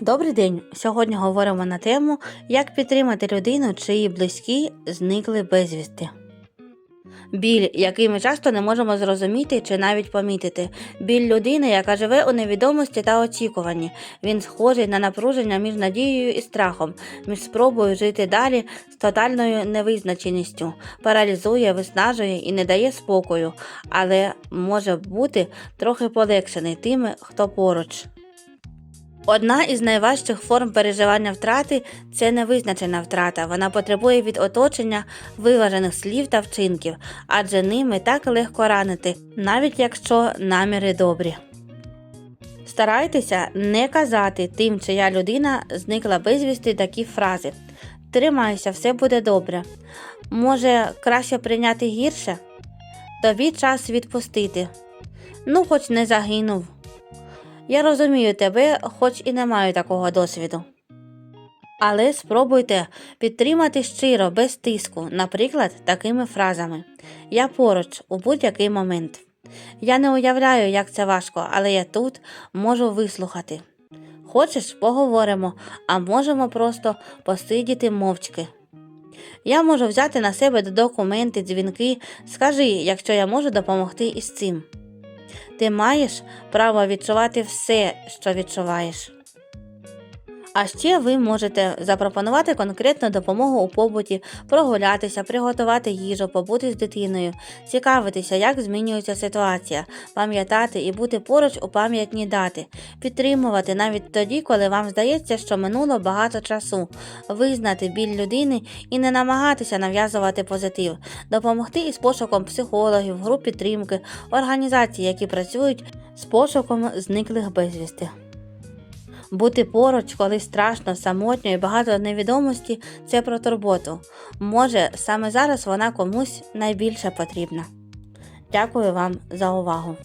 Добрий день! Сьогодні говоримо на тему, як підтримати людину, чиї близькі зникли безвісти. Біль, який ми часто не можемо зрозуміти чи навіть помітити. Біль людини, яка живе у невідомості та очікуванні. Він схожий на напруження між надією і страхом, між спробою жити далі з тотальною невизначеністю, паралізує, виснажує і не дає спокою, але може бути трохи полегшений тими, хто поруч. Одна із найважчих форм переживання втрати це невизначена втрата. Вона потребує від оточення виважених слів та вчинків, адже ними так легко ранити, навіть якщо наміри добрі. Старайтеся не казати тим, чия людина зникла безвісти такі фрази. Тримайся, все буде добре. Може, краще прийняти гірше? Тобі час відпустити. Ну, хоч не загинув. Я розумію тебе, хоч і не маю такого досвіду. Але спробуйте підтримати щиро, без тиску, наприклад, такими фразами Я поруч у будь-який момент. Я не уявляю, як це важко, але я тут можу вислухати. Хочеш, поговоримо, а можемо просто посидіти мовчки. Я можу взяти на себе документи, дзвінки. Скажи, якщо я можу допомогти із цим. Ти маєш право відчувати все, що відчуваєш. А ще ви можете запропонувати конкретну допомогу у побуті, прогулятися, приготувати їжу, побути з дитиною, цікавитися, як змінюється ситуація, пам'ятати і бути поруч у пам'ятні дати, підтримувати навіть тоді, коли вам здається, що минуло багато часу, визнати біль людини і не намагатися нав'язувати позитив, допомогти із пошуком психологів, груп підтримки, організацій, які працюють з пошуком зниклих безвісти. Бути поруч, коли страшно, самотньо і багато невідомості це про турботу. Може, саме зараз вона комусь найбільше потрібна. Дякую вам за увагу.